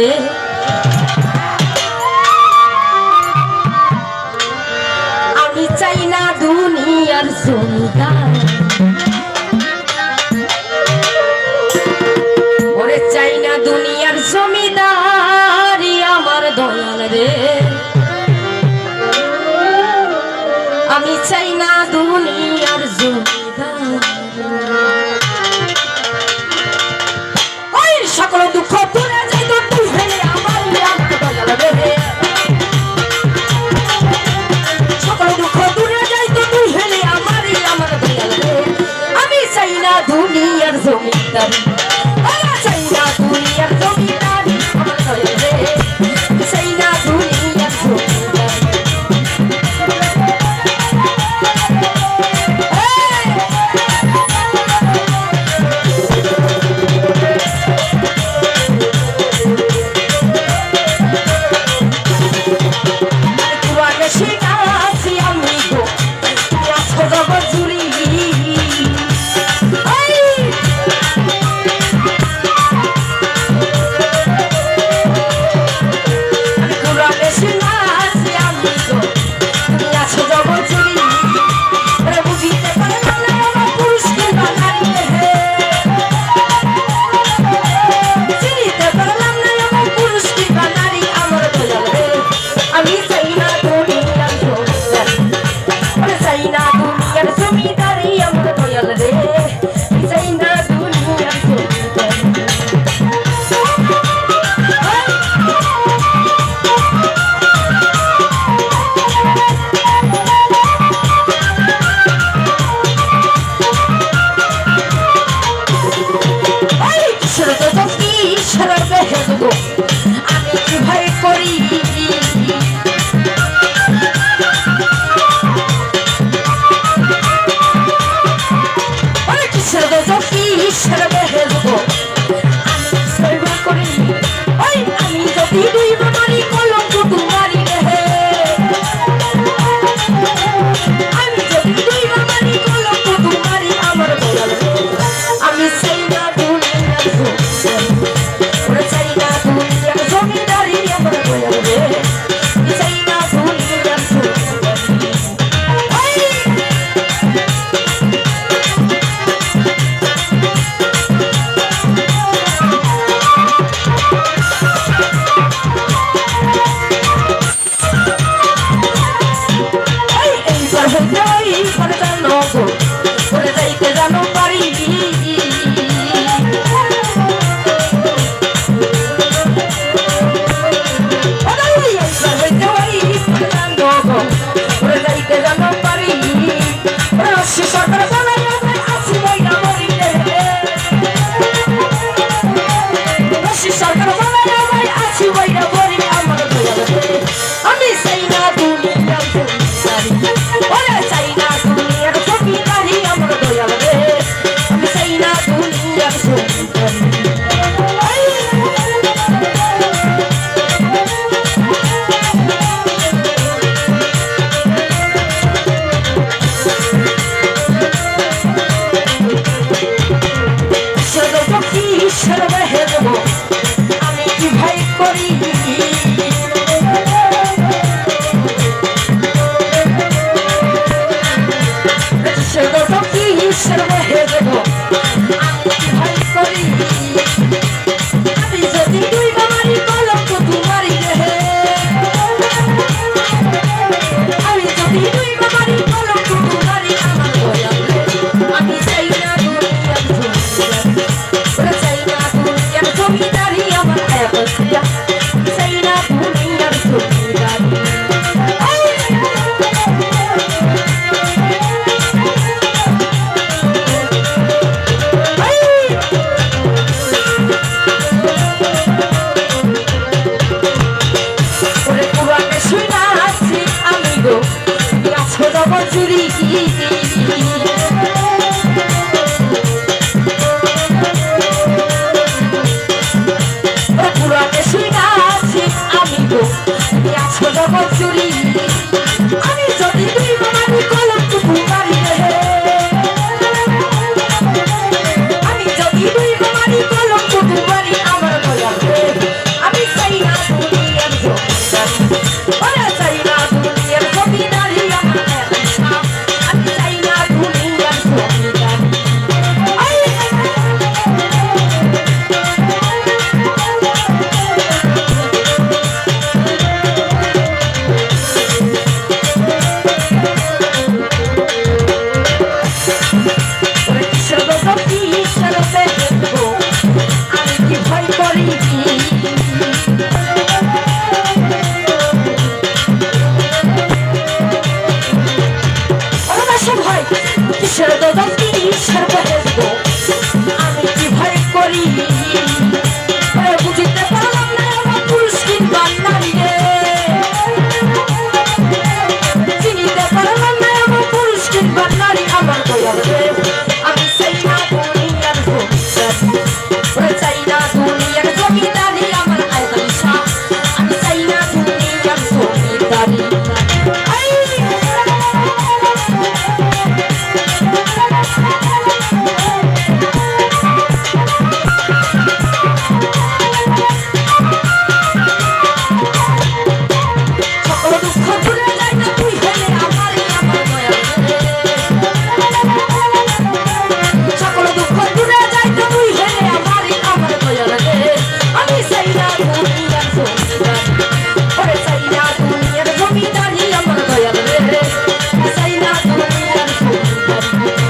যাবে আমি চাই না দুনিয়ার সন্তান ওরে চাই না আমার দয়াল রে। আমি চাই না দুনিয়ার জমি minha vergonha Oh, জমিদারি। ওরে